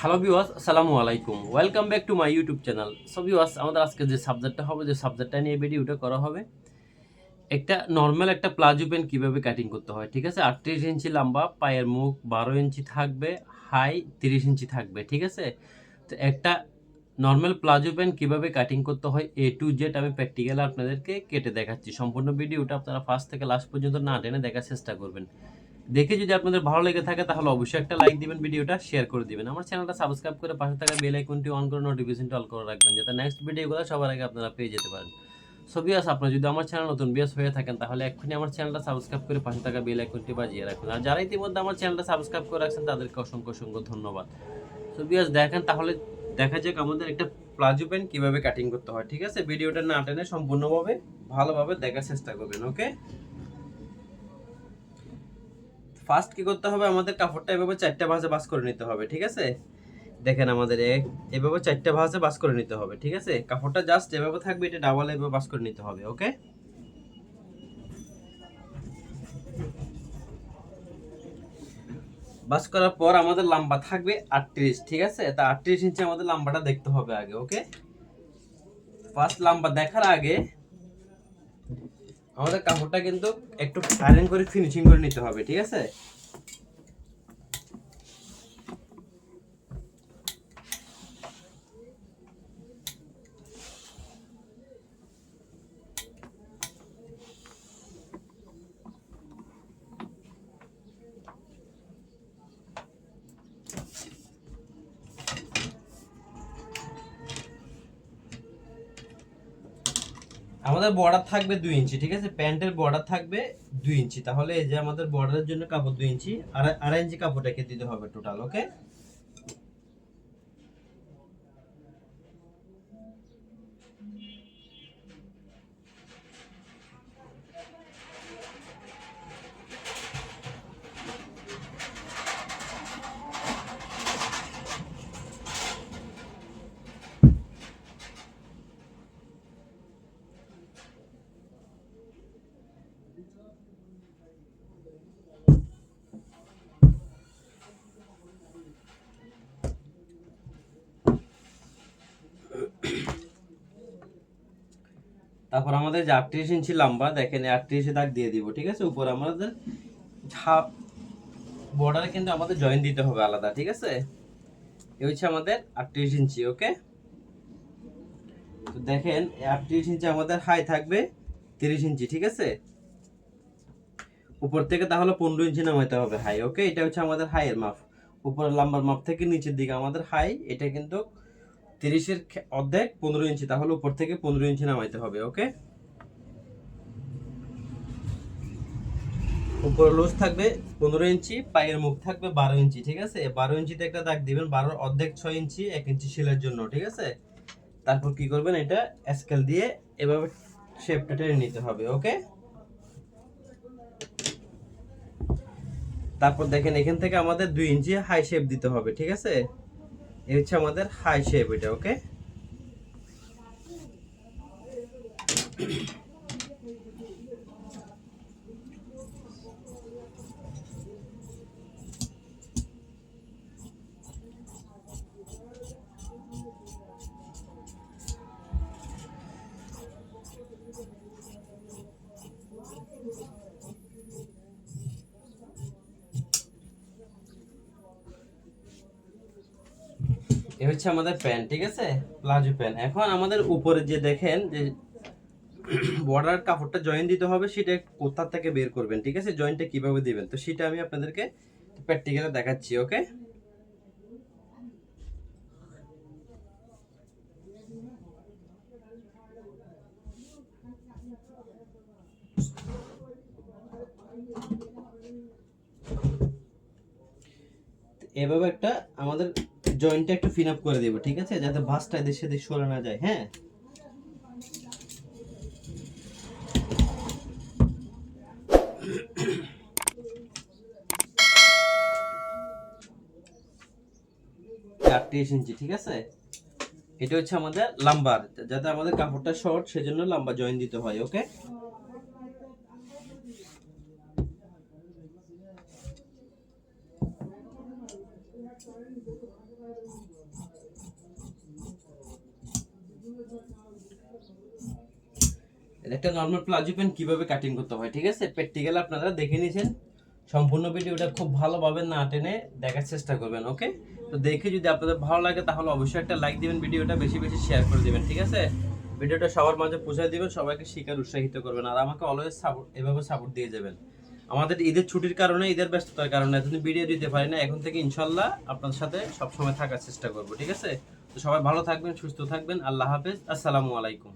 Hello viewers আসসালামু আলাইকুম welcome back to my YouTube channel so viewers আমাদের আজকে যে সাবজেক্টটা হবে, যে সাবজেক্টটা নিয়ে ভিডিওটা করা হবে, একটা নর্মাল একটা প্লাজো প্যান্ট কীভাবে কাটিং করতে হয়, ঠিক আছে? আটত্রিশ ইঞ্চি লম্বা, পায়ের মুখ বারো ইঞ্চি থাকবে, হাই তিরিশ ইঞ্চি থাকবে, ঠিক আছে? তো একটা নর্মাল প্লাজো প্যান্ট কীভাবে কাটিং করতে হয় এ টু জেড আমি প্র্যাকটিক্যাল আপনাদেরকে কেটে দেখাচ্ছি। সম্পূর্ণ ভিডিওটা আপনারা ফার্স্ট থেকে লাস্ট পর্যন্ত না টেনে দেখার চেষ্টা করবেন। দেখে যদি আপনাদের ভালো লেগে থাকে, তাহলে অবশ্যই একটা লাইক দিবেন, ভিডিওটা শেয়ার করে দিবেন। আমার চ্যানেলটা সাবস্ক্রাইব করে পাশে থাকা বেল আইকনটি অন করে নোটিফিকেশনটা অল করে রাখবেন, যাতে নেক্সট ভিডিওগুলো সবার আগে আপনারা পেয়ে যেতে পারেন। সো বিয়াস আপনারা যদি আমার চ্যানেল নতুন বিয়াস হয়ে থাকেন, তাহলে এক্ষুনি আমার চ্যানেলটা সাবস্ক্রাইব করে পাশে থাকা বেল আইকনটি বাজিয়ে রাখুন। আর যারা ইতিমধ্যে আমার চ্যানেলটা সাবস্ক্রাইব করে রাখছেন, তাদেরকে অসংখ্য অসংখ্য ধন্যবাদ। সো বিয়াস দেখেন তাহলে দেখা যাক আমাদের একটা প্লাজো প্যান্ট কীভাবে কাটিং করতে হয়, ঠিক আছে? ভিডিওটা না টেনে সম্পূর্ণভাবে, ভালোভাবে দেখার চেষ্টা করবেন ওকে ফার্স্ট কি করতে হবে? আমাদের কাপড়টা এভাবে চারটা ভাঁজে বাস করে নিতে হবে, ঠিক আছে? দেখেন আমাদের এভাবে চারটা ভাঁজে বাস করে নিতে হবে, ঠিক আছে? কাপড়টা জাস্ট এভাবে থাকবে, এটা ডাবল এভাবে বাস করে নিতে হবে ওকে বাস করার পর আমাদের লম্বা থাকবে আটত্রিশ, ঠিক আছে? তা আটত্রিশ ইঞ্চি আমাদের লম্বাটা দেখতে হবে আগে ওকে ফার্স্ট লম্বা দেখার আগে আমাদের কাপড়টা কিন্তু একটু আয়রন করে ফিনিশিং করে নিতে হবে ঠিক আছে? আমাদের বর্ডার থাকবে দুই ইঞ্চি, ঠিক আছে? প্যান্টের বর্ডার থাকবে দুই ইঞ্চি। তাহলে এই যে আমাদের বর্ডারের জন্য কাপড় দুই ইঞ্চি আর আড়াই ইঞ্চি কাপড়টাকে দিতে হবে টোটাল ওকে তারপর আমাদের যে আটত্রিশ ইঞ্চি লম্বা, দেখেন আটত্রিশে দাগ দিয়ে দিব, ঠিক আছে? উপর আমাদের বর্ডারে কিন্তু আমাদের জয়েন দিতে হবে আলাদা, ঠিক আছে? এ হচ্ছে আমাদের আটত্রিশ ইঞ্চি, ওকে? তো দেখেন আটত্রিশ ইঞ্চি আমাদের হাই থাকবে তিরিশ ইঞ্চি, ঠিক আছে? উপর থেকে তাহলে পনেরো ইঞ্চি নামাইতে হবে হাই ওকে? এটা হচ্ছে আমাদের হাইয়ের মাপ। উপরের লাম্বার মাপ থেকে নিচের দিকে আমাদের হাই এটা কিন্তু তিরিশের অর্ধেক পনেরো ইঞ্চি, তাহলে উপর থেকে পনেরো ইঞ্চি নামাইতে হবে, ওকে? উপরে লুজ থাকবে পনেরো ইঞ্চি, পায়ের মুখ থাকবে বারো ইঞ্চি, ঠিক আছে? বারো ইঞ্চিতে একটা দাগ দিবেন, বারোর অর্ধেক ছয় ইঞ্চি, এক ইঞ্চি শিলের জন্য, ঠিক আছে? তারপর কি করবেন, এটা স্কেল দিয়ে এভাবে শেপটা টেনে নিতে হবে, ওকে? তারপর দেখেন এখান থেকে আমাদের দুই ইঞ্চি হাই শেপ দিতে হবে, ঠিক আছে? এই হচ্ছে আমাদের হাই শেপ এটা ওকে হচ্ছে আমাদের প্যান্ট ঠিক আছে? প্লাজো প্যান্ট এখন আমাদের উপরে যে দেখেন যে বর্ডার কাপড়টা জয়েন দিতে হবে, সেটা কোথা থেকে বের করবেন, ঠিক আছে? জয়েন্টটা কীভাবে দিবেন? তো সেটা আমি আপনাদেরকে প্র্যাকটিক্যালে দেখাচ্ছি ওকে এভাবে একটা আমাদের জয়েন্টটা একটু ফিন আপ করে দেব, ঠিক আছে? যাতে ভাঁজটা এদের সাথে সরে না যায় হ্যাঁ? আটত্রিশ ইঞ্চি ঠিক আছে? এটা হচ্ছে আমাদের লাম্বার যাতে আমাদের কাপড়টা শর্ট সেজন্য লম্বা জয়েন দিতে হয় ওকে একটা নর্মাল প্লাজো প্যান্ট কীভাবে কাটিং করতে হয়, ঠিক আছে? প্র্যাকটিক্যাল আপনারা দেখে নিয়েছেন। সম্পূর্ণ ভিডিওটা খুব ভালোভাবে না টেনে দেখার চেষ্টা করবেন ওকে তো দেখে যদি আপনাদের ভালো লাগে, তাহলে অবশ্যই একটা লাইক দিবেন, ভিডিওটা বেশি বেশি শেয়ার করে দিবেন, ঠিক আছে? ভিডিওটা সবার মাঝে পৌঁছায় দিবেন, সবাইকে শিকার উৎসাহিত করবেন, আর আমাকে অলওয়েজ সাপোর্ট এভাবে সাপোর্ট দিয়ে যাবেন। আমাদের ঈদের ছুটির কারণে, ঈদের ব্যস্ততার কারণে, এতদিন ভিডিও দিতে পারি না, এখন থেকে ইনশাল্লাহ আপনাদের সাথে সবসময় থাকার চেষ্টা করব, ঠিক আছে? তো সবাই ভালো থাকবেন, সুস্থ থাকবেন, আল্লাহ হাফেজ, আসসালামু আলাইকুম।